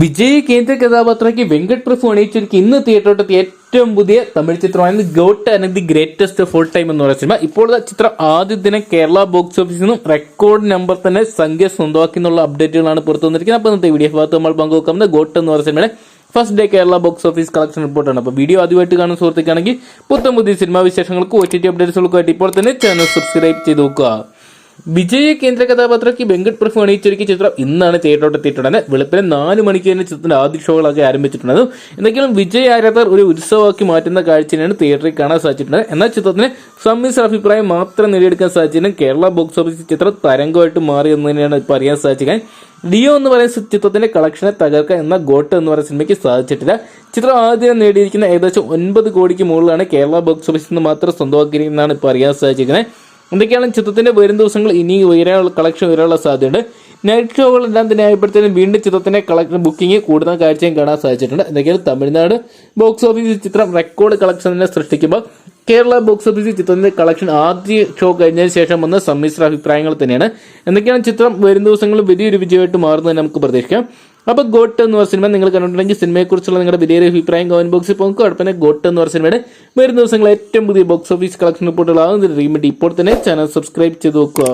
വിജയ് കേന്ദ്ര കഥാപാത്രമാക്കി വെങ്കട് പ്രഭു അണിയിച്ചൊരുക്കി ഇന്ന് തിയേറ്ററോട്ടത്തി ഏറ്റവും പുതിയ തമിഴ് ചിത്രമായിരുന്നു GOAT and the greatest full time എന്ന് പറയുന്ന സിനിമ. ഇപ്പോൾ ചിത്രം ആദ്യ ദിനം കേരള ബോക്സ് ഓഫീസിൽ നിന്നും റെക്കോർഡ് നമ്പർ തന്നെ സംഖ്യ സ്വന്തമാക്കി എന്നുള്ള അപ്ഡേറ്റുകളാണ് പുറത്തു വന്നിരിക്കുന്നത്. അപ്പോൾ ഇന്നത്തെ വീഡിയോ ഭാഗത്ത് നമ്മൾ പങ്കുവെക്കുന്നത് ഗോട്ട് എന്ന് പറയുന്ന സിനിമയുടെ first day Kerala box office collection റിപ്പോർട്ടാണ്. അപ്പോൾ വീഡിയോ ആദ്യമായിട്ട് കാണുന്ന സുഹൃത്തുക്കാണെങ്കിൽ പുത്തം പുതിയ സിനിമാ വിശേഷങ്ങൾക്ക് ഒ ടി ടി അപ്ഡേറ്റ്സുകൾക്കായിട്ട് ഇപ്പോൾ തന്നെ ചാനൽ സബ്സ്ക്രൈബ് ചെയ്ത് നോക്കുക. വിജയ് കേന്ദ്ര കഥാപാത്രയ്ക്ക് വെങ്കട് പ്രഭു അണിയിച്ചൊരുക്കിയ ചിത്രം ഇന്നാണ് തിയേറ്ററോട്ട് എത്തിയിട്ടുള്ളത്. വെളുപ്പിനെ നാല് മണിക്ക് തന്നെ ചിത്രത്തിന്റെ ആദ്യ ഷോകളൊക്കെ ആരംഭിച്ചിട്ടുള്ളത്. എന്തെങ്കിലും വിജയ് ആരാധർ ഒരു ഉത്സവമാക്കി മാറ്റുന്ന കാഴ്ചയാണ് തിയേറ്ററിൽ കാണാൻ സാധിച്ചിട്ടുണ്ട് എന്നാൽ ചിത്രത്തിന് സമ്മിശ്ര അഭിപ്രായം മാത്രം നേടിയെടുക്കാൻ സാധിച്ചതിനും കേരള ബോക്സ് ഓഫീസ് ചിത്രം തരംഗമായിട്ട് മാറി എന്ന് തന്നെയാണ് ഇപ്പോൾ അറിയാൻ സാധിച്ചത്. ഡിയോ എന്ന് പറയുന്ന ചിത്രത്തിന്റെ കളക്ഷനെ തകർക്കുക എന്ന ഗോട്ട് എന്ന് പറയുന്ന സിനിമയ്ക്ക് സാധിച്ചിട്ടില്ല. ചിത്രം ആദ്യം നേടിയിരിക്കുന്ന ഏകദേശം ഒൻപത് കോടിക്ക് മുകളിലാണ് കേരള ബോക്സ് ഓഫീസിൽ നിന്ന് മാത്രം സ്വന്തമാക്കിയിരിക്കുന്നതാണ് ഇപ്പോൾ അറിയാൻ സാധിച്ചിരിക്കുന്നത്. എന്തൊക്കെയാണ് ചിത്രത്തിന്റെ വരും ദിവസങ്ങൾ? ഇനി ഉയരാനുള്ള കളക്ഷൻ ഉയരാനുള്ള സാധ്യതയുണ്ട്. നൈറ്റ് ഷോകളെല്ലാം തന്നെ ആയപ്പോഴത്തേനും വീണ്ടും ചിത്രത്തിന്റെ കളക്ഷൻ ബുക്കിംഗ് കൂടുതൽ കാഴ്ചയും കാണാൻ സാധിച്ചിട്ടുണ്ട്. എന്തൊക്കെയാണ്? തമിഴ്നാട് ബോക്സ് ഓഫീസിൽ ചിത്രം റെക്കോർഡ് കളക്ഷൻ തന്നെ സൃഷ്ടിക്കുമ്പോൾ കേരള ബോക്സ് ഓഫീസിൽ ചിത്രത്തിന്റെ കളക്ഷൻ ആദ്യ ഷോ കഴിഞ്ഞതിന് ശേഷം വന്ന സമ്മിശ്ര അഭിപ്രായങ്ങൾ തന്നെയാണ്. എന്തൊക്കെയാണ് ചിത്രം വരും ദിവസങ്ങളിൽ വലിയൊരു വിജയമായിട്ട് മാറുന്നത് നമുക്ക് പ്രതീക്ഷിക്കാം. അപ്പോൾ ഗോട്ട് എന്ന് പറഞ്ഞ സിനിമ നിങ്ങൾ കണ്ടിട്ടുണ്ടെങ്കിൽ സിനിമയെക്കുറിച്ചുള്ള നിങ്ങളുടെ വലിയൊരു അഭിപ്രായം കമന്റ് ബോക്സിൽ പോകും. കുഴപ്പമില്ല ഗോട്ട് എന്ന് പറഞ്ഞ സിനിമയുടെ വരുന്ന ദിവസങ്ങളിൽ ഏറ്റവും പുതിയ ബോക്സ് ഓഫീസ് കളക്ഷൻ റിപ്പോർട്ടുകളാകും റീമിറ്റ് ഇപ്പോൾ തന്നെ ചാനൽ സബ്സ്ക്രൈബ് ചെയ്ത് നോക്കുക